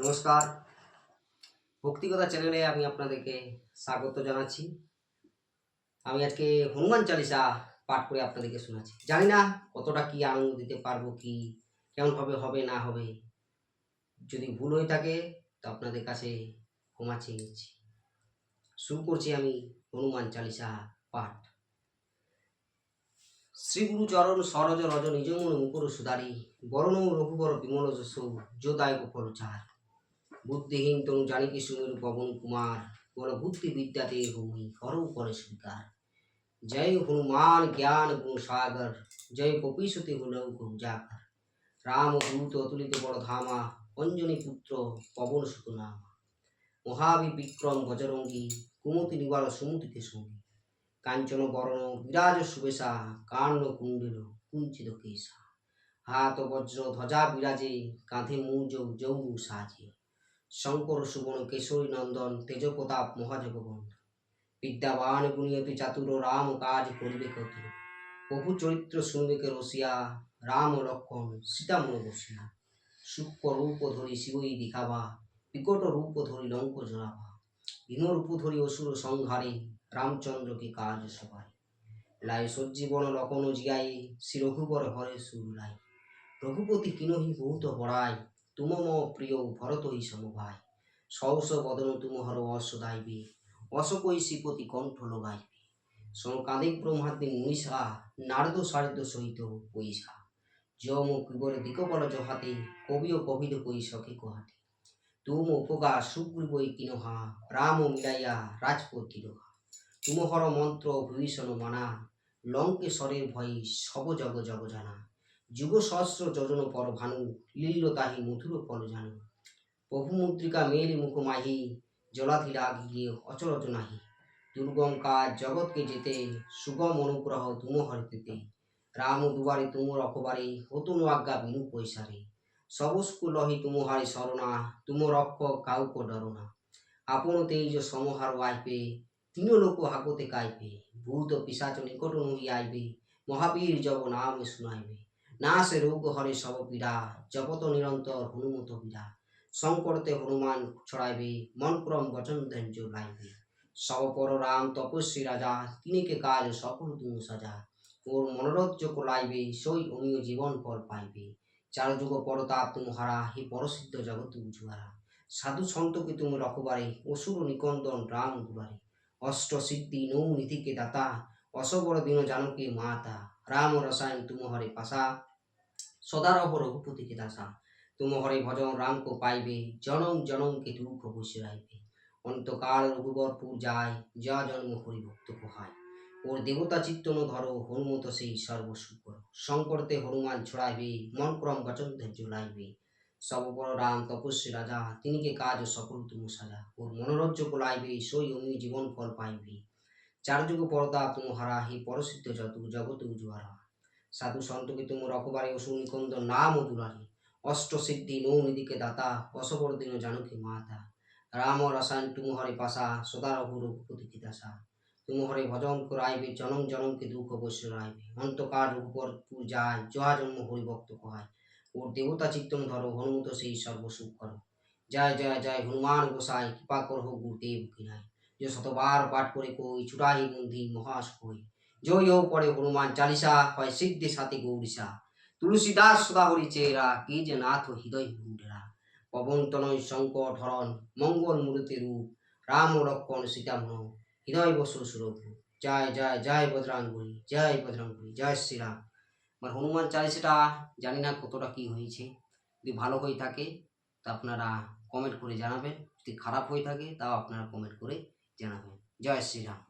নমস্কার। ভক্তিকথা চ্যানেলে আমি আপনাদেরকে স্বাগত জানাচ্ছি। আমি আজকে হনুমান চালিসা পাঠ করে আপনাদেরকে শোনাচ্ছি। জানি না কতটা কি আনন্দ দিতে পারব, কি কেমনভাবে হবে, না হবে। যদি ভুল হয়ে থাকে, তো আপনাদের কাছে ক্ষমা চেয়ে নিচ্ছি। শুরু করছি আমি হনুমান চালিসা পাঠ। শ্রীগুরু চরণ সরজ রজ নিজ মুকুর সুদারি, বরণ রঘুবর বিমল যশ যোদায় গোপল চার। বুদ্ধিহীন তনু জানিকে সুমেরু পবন কুমার বল বুদ্ধি বিদ্যাতে ভূমি, করৌ করে স্বীকার। জয় হনুমান জ্ঞান গুণ সাগর, জয় কপিসতি হলৌ গুজাকর রাম দূত অতুলিত বড় ধামা, অঞ্জনী পুত্র পবন সুত মহাবি বিক্রম বজরঙ্গী কুমতি নিবার সুমতিতে সঙ্গী। কাঞ্চন বরণ, বিরাজ সুবেশা, কাণ্ড কুণ্ডল, কুঞ্চিত কেশা। হাত বজ্র ধ্বজা বিরাজে, কাঁধে মূজ যৌ সাজে। শঙ্কর, সুবর্ণ, কেশরী, নন্দন তেজ প্রতাপ মহাজগবন্ধ। বিদ্যাবান গুণিয়তি চাতুর, রাম কাজ করিবে কত। প্রভু চরিত্র শুনবেকে রসিয়া, রাম লক্ষণ সীতা মনে বসিয়া। সূক্ষ্ম রূপ ধরি শিবই দিখাবা, বিকট রূপ ধরি লঙ্ক জড়াবা। ভীম রূপ ধরি অসুর সংহারে, রামচন্দ্রকে কাজ সবাই লাই সজ্জীবন লকন জিয়াই শ্রী রঘুবর হরে সুরলাই। রঘুপতি কিনহি বহুত বড়াই তুম ম প্রিয় ভরত হি সমভাই সহস বদন তুম হর অস দাইবে অস কই শ্রীপতি কণ্ঠ লগাইবে সম কাঁদিক ব্রহ্মাদ্রি মুনিষা, নারদ সারদ সহিত পৈসা যম কিবর দিকবল জহাতে, কবি ও কবিদ কই সখে কহাতে তুম উপগা সুগ্রীবই কিনহা, রাম মিলাইয়া রাজপথ দিলহা তুমহর মন্ত্র বিভীষণ মানা লঙ্কেশ্বরের ভয়ে সব জগ জগ জানা। যুগ সহস্র যোজন পর ভানু, লীল তাহি মধুর ফল জানু। প্রভু মুদ্রিকা মেলি মুখ মাহি জলাধি রাগ গিয়ে অচরজ নাহি। দুর্গম কাজ জগৎকে যেতে, সুগম অনুগ্রহ তুম হরিতে রাম দুয়ারে তুম রখবারে হতুন আজ্ঞা বিনু পৈসারে সবস্কু লহি তুমহারে শরণা তুম রক্ষ কাউক ডরনা আপন তেজ সমহার আইবে তিন লোক হাকতে কাইবে ভূত পিসাচ নিকট নহি আইবে, মহাবীর জব নাম শুনাইবে। নাশ রোগ হরে সব পীড়া জগত নিরন্তর হনুমত বীরা সংকটতে হনুমান ছড়াইবে, মন ক্রম বচন ধৈর্য লাইবে সব পর রাম তপস্বী রাজা তিনিকে কাজ সকল তুমি সাজা। ওর মনোরথ যোগ লাইবে, সই অমীয় জীবন ফল পাইবে। চার যুগ পরতাপ তুমি হারা, হে পরসিদ্ধ জগৎ উজুয়ারা। সাধু সন্তকে তুমি রখবারে, অসুর নিকন্দন রাম দুয়ারে। অষ্ট সিদ্ধি নৌ নীতিকে দাতা, অসবর দিন জানকে মাতা। রাম রসায়ন তুম হরে পাশা। সদারহ রঘুপতিকে দাসা। তুম হরে ভজন রামকে পাইবে জনম জনমকে দুঃখ বসে রাইবে অন্তকাল রঘুবরপুর যায়, যা জন্ম হরি ভক্ত কোহায়। ওর দেবতা চিত্তন ধরো হনুমত সেই সর্বসুকর। শঙ্করতে হনুমান ছড়াইবে, মন ক্রম বচন ধৈর্য লাইবে। সবপর রাম তপস্বী রাজা তিনিকে কাজ সকল তুম সাজা। ওর মনোরজ্জ কোলাইবে, সই অমি জীবন ফল পাইবে। চার যুগ পরতা তুম হারা হে পরসিদ্ধ যত জগত উজুয়ারা সাধু সন্তকে তুম রকবারে অসু নিকন্দ নাম দুরারি অষ্ট সিদ্ধি নৌ নিদিকে দাতা অসবর দিন জানকী মাতা। রাম রসায়ন তুম হরে পাশা, সদা রঘু রঘুপতি দাসা তুম হরে ভজন করাইবে, জনম জনমকে দুঃখ বৈশ্য রাইবে। অন্তকাল রঘুপর যায় জয়া জন্ম হরিভক্ত কহায়। ওর দেবতা চিত্তন ধরো হনুমত সেই সর্বসুখ করো। জয় জয় জয় হনুমান গোসাই, কৃপা করো গুরুদেব কিনাই। যে শতবার পাঠ করে কই চুড়াহি বন্ধি মহাস কই। জয় হোক পড়ে হনুমান চালিসা, হয় সিদ্ধি সাথে গৌরিসা। তুলসীদাস সদা হরি চেরা, কে যে নাথ হৃদয় হুন্ডরা পবন তনয় সংকট হরণ, মঙ্গল মূর্তি রূপ, রাম লক্ষণ সীতামন হৃদয় বসু সুরভ। জয় জয় জয় বজরাঙ্গুলি জয় বজরাঙ্গুলি জয় শ্রীরাম। আমার হনুমান চালিসাটা জানি না কতটা কি হয়েছে। যদি ভালো হয়ে থাকে, তা আপনারা কমেন্ট করে জানাবেন। যদি খারাপ হয়ে থাকে, তাও আপনারা কমেন্ট করে জানাবেন। জয় শ্রীরাম।